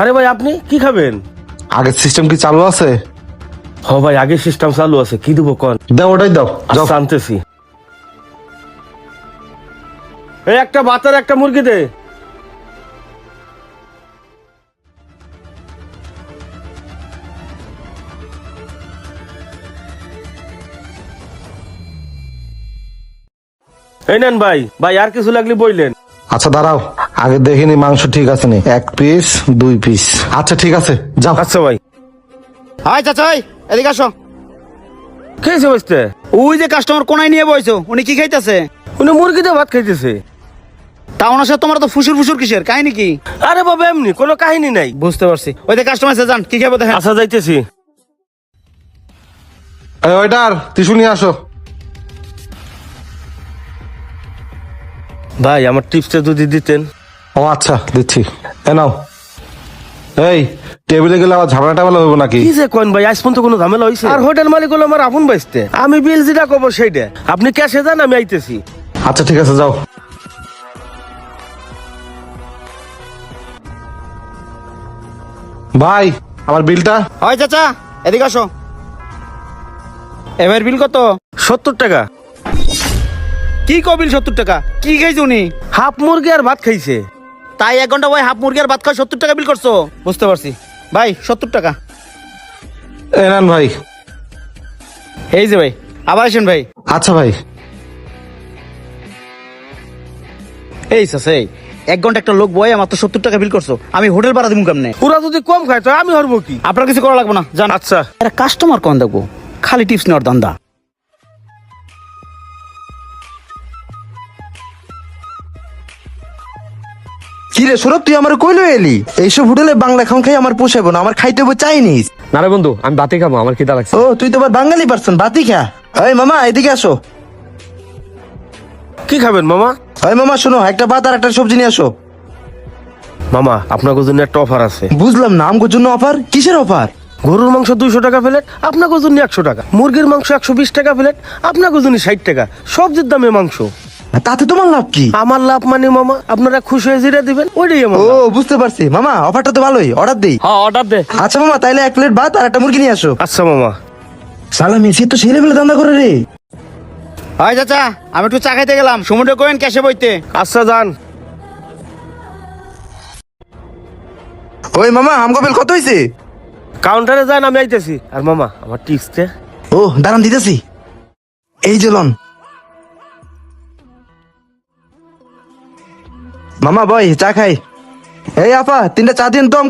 আরে ভাই আপনি কি খাবেন? আগের সিস্টেম কি চালু আছে? হ ভাই আগের সিস্টেম চালু আছে কি দেবো কন? দাও ওটাই দাও যাও। আচ্ছা আনতেছি। এই একটা বাতার একটা মুরগি দে। এই নেন ভাই ভাই আর কিছু লাগলে বইলেন। আচ্ছা দাঁড়াও। আগে দেখিনি মাংস ঠিক আছে নি। এক পিস দুই পিস আচ্ছা ঠিক আছে যাও। আচ্ছা ভাই। হাই চাচা হাই এদিকে আসো। খেয়েছে বসতে? ওই যে কাস্টমার কোনায় নিয়ে বইছো উনি কি খাইতেছে? উনি মুরগি দিয়ে ভাত খাইতেছে। তা ওনার সাথে তোমার তো ফুসুর ফুসুর কিসের কাহিনী কি? আরে বাবা এমনি কোনো কাহিনী নাই। বুঝতে পারছি। ওই যে কাস্টমার এসে যান কি খাব দেখেন। আচ্ছা যাইতেছি। এই ওইটার টিস্যু নিয়ে আসো। ভাই আমার টিপসটা যদি দিতেন। ও আচ্ছা দিচ্ছি। এ নাও। এই টেবিলে গেলে আবার ঝামেলা টামেলা হইব নাকি? কি যে কোন ভাই আজ পর্যন্ত কোনো ঝামেলা হয়েছে আর হোটেল মালিক হলো আমার আপন বাইসতে। আমি বিল যেটা কব সেইটা। আপনি ক্যাশে যান আমি আইতেছি। আচ্ছা ঠিক আছে যাও। ভাই আমার বিলটা? হয় চাচা এদিকে আসো। এবার বিল কত? সত্তর টাকা। কি কবিল সত্তর টাকা? কি খাইছে উনি? হাফ মুরগি আর ভাত খাইছে। তাই এক ঘণ্টা ভাই হাফ মুরগি আর ভাত খাওয়া সত্তর টাকা বিল করছ। বুঝতে পারছি। ভাই সত্তর টাকা। এ নেন ভাই। এই যে ভাই আবার আসেন ভাই। আচ্ছা ভাই। এই চাচা এই এক ঘণ্টা একটা লোক বয় আমার তো সত্তর টাকা বিল করছ। আমি হোটেল ভাড়া দিব কেমনে? ওরা যদি কম খায় তো আমি হরবো কি? আপনার কিছু করা লাগবে না জান আচ্ছা। এরা কাস্টমার কন দেখব? খালি টিপস নেওয়ার দান্দা কি রে সৌরভ তুই আমার কইলো এলি? এইসব হোটেলে বাংলা খাওয়া খাই আমার পোষাবো না আমার খাইতে হবে চাইনিজ। না রে বন্ধু আমি বাতি খাব আমার খিদা লাগছে। ও তুই তো আবার বাঙালি পারসন বাতি খা। এই মামা এদিকে আসো। কি খাবেন মামা? এই মামা শোনো একটা ভাত আর একটা সবজি নিয়ে আসো। মামা আপনার জন্য একটা অফার আছে। বুঝলাম না আমগোর জন্য অফার কিসের অফার গরুর মাংস দুইশো টাকা প্লেট আপনার জন্য একশো টাকা। মুরগির মাংস একশো বিশ টাকা প্লেট আপনার জন্য ষাট টাকা। সবজির দামে মাংস। তাতে তোমার লাভ কি? আমার লাভ মানে মামা আপনারা খুশি হয়ে জিরে দিবেন ওইটাই আমার ও বুঝতে পারছি। মামা অফারটা তো ভালোই অর্ডার দেই। হ্যাঁ অর্ডার দে। আচ্ছা মামা তাইলে এক প্লেট ভাত আর একটা মুরগি নিয়ে আসো। আচ্ছা মামা। সালা মেসি তো ছেলে বেলে দান্দা করে রে। হয় চাচা আমি একটু চা খাইতে গেলাম। সমুদ্র কোয়েন ক্যাশে বইতে। আচ্ছা যান। ওই মামা আমগো বিল কত হইছে? কাউন্টারে যান আমি আইতেছি। আর মামা আমার টিপসটা ও দাঁড়ান দিতেছি। এই যে লন। মামা বই চা খাই। এই আপা তিনটা চা দিন তো